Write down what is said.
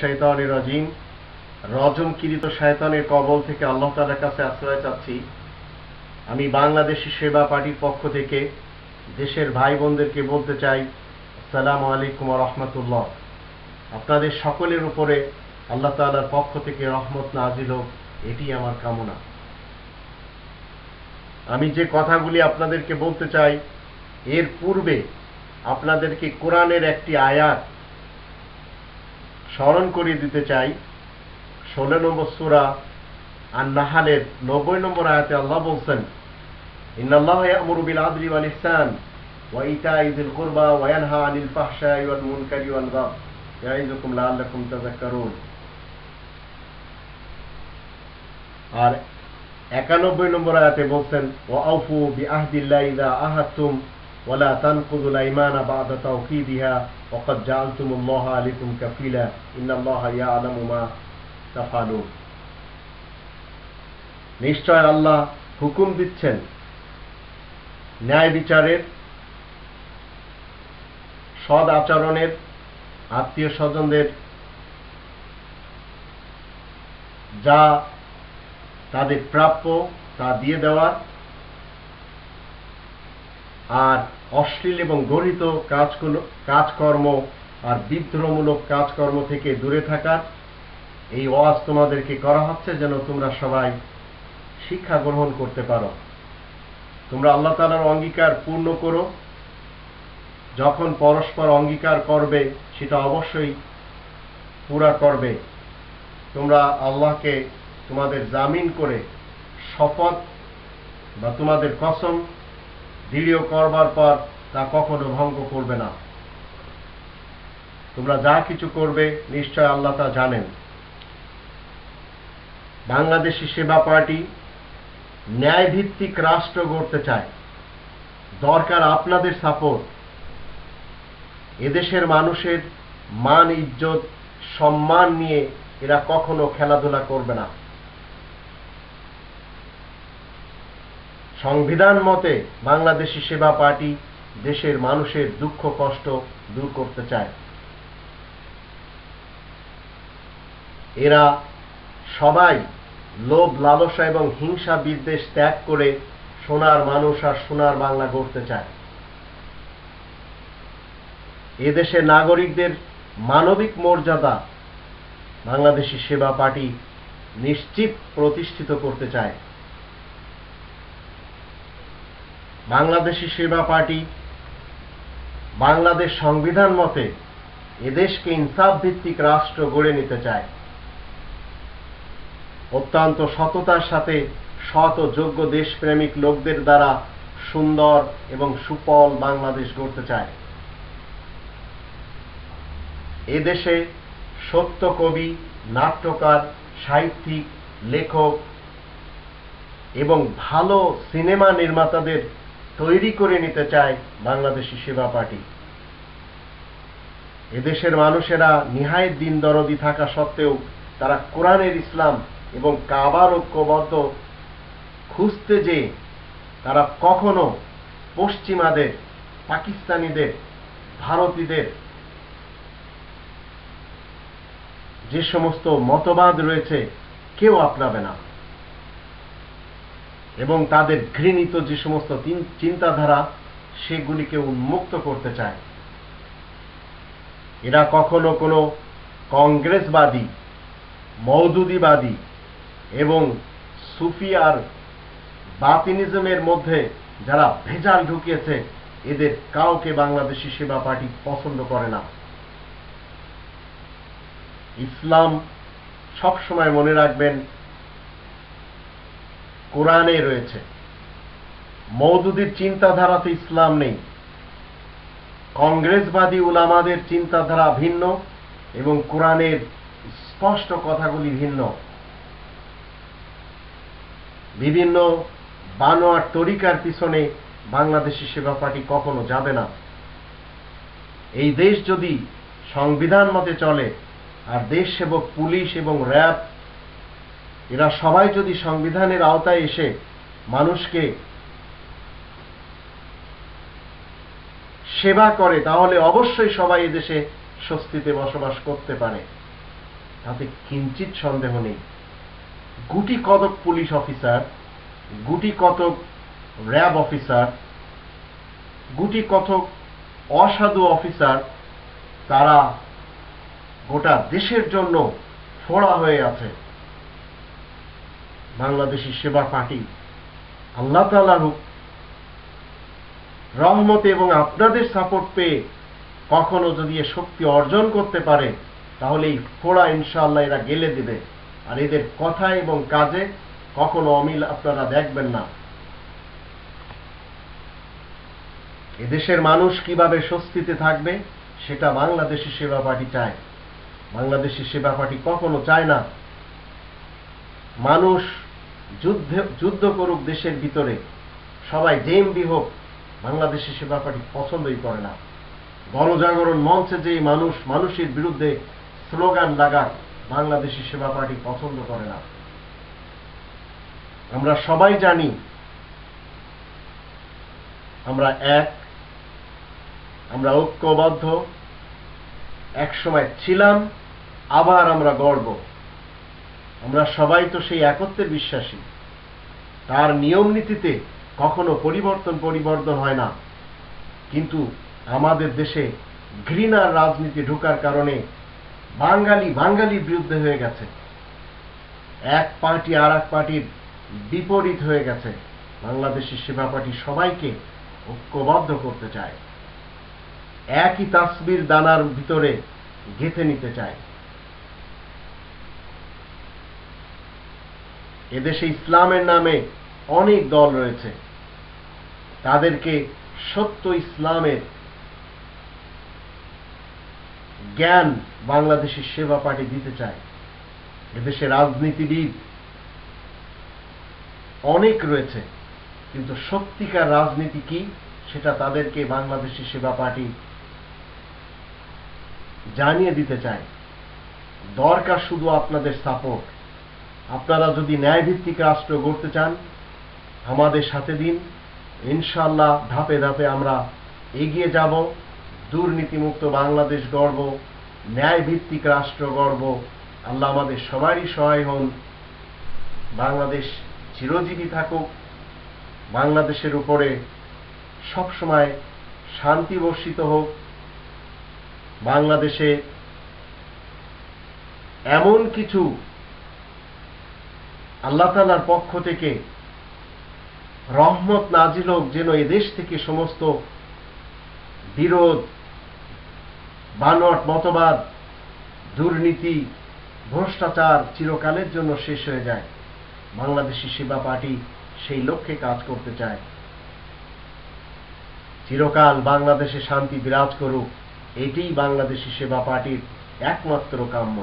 শৈতানির রাজিম। রজমকিরিত শয়তানের কবল থেকে আল্লাহ তালার কাছে আশ্রয় চাচ্ছি। আমি বাংলাদেশি সেবা পার্টির পক্ষ থেকে দেশের ভাই বোনদেরকে বলতে চাই, আসসালামু আলাইকুম রহমতুল্লাহ। আপনাদের সকলের উপরে আল্লাহ তাআলার পক্ষ থেকে রহমত নাজিল হোক, এটি আমার কামনা। আমি যে কথাগুলি আপনাদেরকে বলতে চাই, এর পূর্বে আপনাদেরকে কোরআনের একটি আয়াত স্মরণ করিয়ে দিতে চাই। ষোলো নম্বর সুরা আর নাহালের নব্বই নম্বর আয়াতে আল্লাহ বলছেন, ইন্নাল্লাহ ইয়ামুরু বিল আদলি ওয়াল ইহসান ওয়া কুরবা আনিল মুনকারি ওয়াল বাগয় ইয়াইযুকুম লাআল্লাকুম তাযাক্কারুন। আর একানব্বই নম্বর আয়াতে বলছেন, ওয়া আউফু বিআহদিল্লাহ ইযা আহাদতুম ওয়ালা তানকুযুল আইমানা বা'দা তাওকীদিহা وقد جعلتم الله عليكم كفيلا إن الله يعلم ما تفعلون নিশ্চয় আল্লাহ হুকুম দিচ্ছেন ন্যায় বিচারের সদ আচরণের আত্মীয় স্বজনদের যা তাদের প্রাপ্য তা দিয়ে দেওয়ার আর অশ্লীল এবং গরিত কাজগুলো কাজকর্ম আর বিদ্রোহমূলক কাজকর্ম থেকে দূরে থাকার এই ওয়াজ তোমাদেরকে করা হচ্ছে যেন তোমরা সবাই শিক্ষা গ্রহণ করতে পারো। তোমরা আল্লাহ তালার অঙ্গীকার পূর্ণ করো। যখন পরস্পর অঙ্গীকার করবে, সেটা অবশ্যই পুরা করবে তোমরা আল্লাহকে তোমাদের জামিন করে শপথ বা তোমাদের কসম দৃঢ় করবার পর তা কখনো ভঙ্গ করবে না। তোমরা যা কিছু করবে, নিশ্চয় আল্লাহ তা জানেন। বাংলাদেশি সেবা পার্টি ন্যায়ভিত্তিক রাষ্ট্র গড়তে চায়। দরকার আপনাদের সাপোর্ট এদেশের মানুষের মান, ইজ্জত, সম্মান নিয়ে এরা কখনো খেলাধুলা করবে না। সংবিধান মতে বাংলাদেশি সেবা পার্টি দেশের মানুষের দুঃখ, কষ্ট দূর করতে চায়। এরা সবাই লোভ, লালসা এবং হিংসা বিদ্বেষ ত্যাগ করে সোনার মানুষ আর সোনার বাংলা গড়তে চায়। এদেশের নাগরিকদের মানবিক মর্যাদা বাংলাদেশি সেবা পার্টি নিশ্চিত প্রতিষ্ঠিত করতে চায়। বাংলাদেশি সেবা পার্টি, বাংলাদেশ সংবিধান মতে এদেশকে ইনসাফ ভিত্তিক রাষ্ট্র গড়ে নিতে চায়। অত্যন্ত সততার সাথে ও যোগ্য দেশপ্রেমিক লোকদের দ্বারা সুন্দর এবং সুফল বাংলাদেশ গড়তে চায়। এদেশে সত্য কবি, নাট্যকার, সাহিত্যিক, লেখক এবং ভালো সিনেমা নির্মাতাদের তৈরি করে নিতে চায় বাংলাদেশি সেবা পার্টি। এদেশের মানুষেরা নিহায় দিন দরদি থাকা সত্ত্বেও তারা কোরআনের ইসলাম এবং কাবার ঐক্যবদ্ধ খুঁজতে যে তারা কখনো পশ্চিমাদের, পাকিস্তানিদের, ভারতীদের যে সমস্ত মতবাদ রয়েছে কেউ আপনাবে না। এবং তাদের ঘৃণিত যে সমস্ত চিন্তাধারা, সেগুলিকে উন্মুক্ত করতে চায়। এরা কখনো কোনো কংগ্রেসবাদী মৌদুদিবাদী এবং সুফি আর বাতিনিজমের মধ্যে যারা ভেজাল ঢুকিয়েছে, এদের কাউকে বাংলাদেশি সেবা পার্টি পছন্দ করে না। ইসলাম সবসময় মনে রাখবেন কোরআনে রয়েছে। মৌদুদির চিন্তাধারাতে ইসলাম নেই। কংগ্রেসবাদী উলামাদের চিন্তাধারা ভিন্ন এবং কোরআনের স্পষ্ট কথাগুলি ভিন্ন। বিভিন্ন বানোয়ার তরিকার পিছনে বাংলাদেশি সেবা পার্টি কখনো যাবে না। এই দেশ যদি সংবিধান মতে চলে, আর দেশ সেবক, পুলিশ এবং র্যাব এরা সবাই যদি সংবিধানের আওতায় এসে মানুষকে সেবা করে, তাহলে অবশ্যই সবাই এদেশে স্বস্তিতে বসবাস করতে পারে। তাতে কিঞ্চিত সন্দেহ নেই। গুটি কতক পুলিশ অফিসার, গুটি কতক র্যাব অফিসার, গুটি কতক অসাধু অফিসার, তারা গোটা দেশের জন্য ফোড়া হয়ে আছে। বাংলাদেশি সেবা পার্টি। আল্লাহ তালার রহমতে এবং আপনাদের সাপোর্ট পেয়ে কখনো যদি এ শক্তি অর্জন করতে পারে, তাহলে এই ফোড়া ইনশাআল্লাহ এরা গেলে দেবে। আর এদের কথা এবং কাজে কখনো অমিল আপনারা দেখবেন না। এদেশের মানুষ কীভাবে স্বস্তিতে থাকবে, সেটা বাংলাদেশি সেবা পার্টি চায়। বাংলাদেশি সেবা পার্টি কখনো চায় না। মানুষ যুদ্ধে, যুদ্ধ করুক দেশের ভিতরে। সবাই জেএমবি হোক, বাংলাদেশি সেবা পার্টি পছন্দই করে না। গণজাগরণ মঞ্চে যে মানুষ, মানুষের বিরুদ্ধে স্লোগান লাগাক, বাংলাদেশি সেবা পার্টি পছন্দ করে না। আমরা সবাই জানি, আমরা এক, আমরা ঐক্যবদ্ধ, একসময় ছিলাম, আবার আমরা গর্ব। আমরা সবাই তো সেই একত্বের বিশ্বাসী। তার নিয়ম নীতিতে কখনো পরিবর্তন পরিবর্তন হয় না। কিন্তু আমাদের দেশে ঘৃণার রাজনীতি ঢোকার কারণে বাঙালি বাঙালির বিরুদ্ধে হয়ে গেছে। এক পার্টি আর এক পার্টির বিপরীত হয়ে গেছে। বাংলাদেশের সেবা পার্টি সবাইকে ঐক্যবদ্ধ করতে চায়। একই তাসবির দানার ভিতরে গেঁথে নিতে চায়। এদেশে ইসলামের নামে অনেক দল রয়েছে। তাদেরকে সত্য ইসলামের জ্ঞান বাংলাদেশের সেবা পার্টি দিতে চায়। এদেশে রাজনীতিবিদ অনেক রয়েছে, কিন্তু সত্যিকার রাজনীতি কি সেটা তাদেরকে বাংলাদেশি সেবা পার্টি জানিয়ে দিতে চায়। দরকার শুধু আপনাদের সাপোর্ট আপনারা যদি ন্যায়ভিত্তিক রাষ্ট্র গড়তে চান, আমাদের সাথে দিন। ইনশাল্লাহ ধাপে ধাপে আমরা এগিয়ে যাব, দুর্নীতিমুক্ত বাংলাদেশ গড়ব, ন্যায়ভিত্তিক রাষ্ট্র গড়ব। আল্লাহ আমাদের সবারই সহায় হন। বাংলাদেশ চিরজীবী থাকুক। বাংলাদেশের উপরে সবসময় শান্তি বর্ষিত হোক। বাংলাদেশে এমন কিছু আল্লাহ তালার পক্ষ থেকে রহমত নাজিল হোক যেন এদেশ থেকে সমস্ত বিরোধ বানট মতবাদ, দুর্নীতি, ভ্রষ্টাচার চিরকালের জন্য শেষ হয়ে যায়। বাংলাদেশি সেবা পার্টি সেই লক্ষ্যে কাজ করতে চায়। চিরকাল বাংলাদেশে শান্তি বিরাজ করুক, এটিই বাংলাদেশি সেবা পার্টির একমাত্র কাম্য।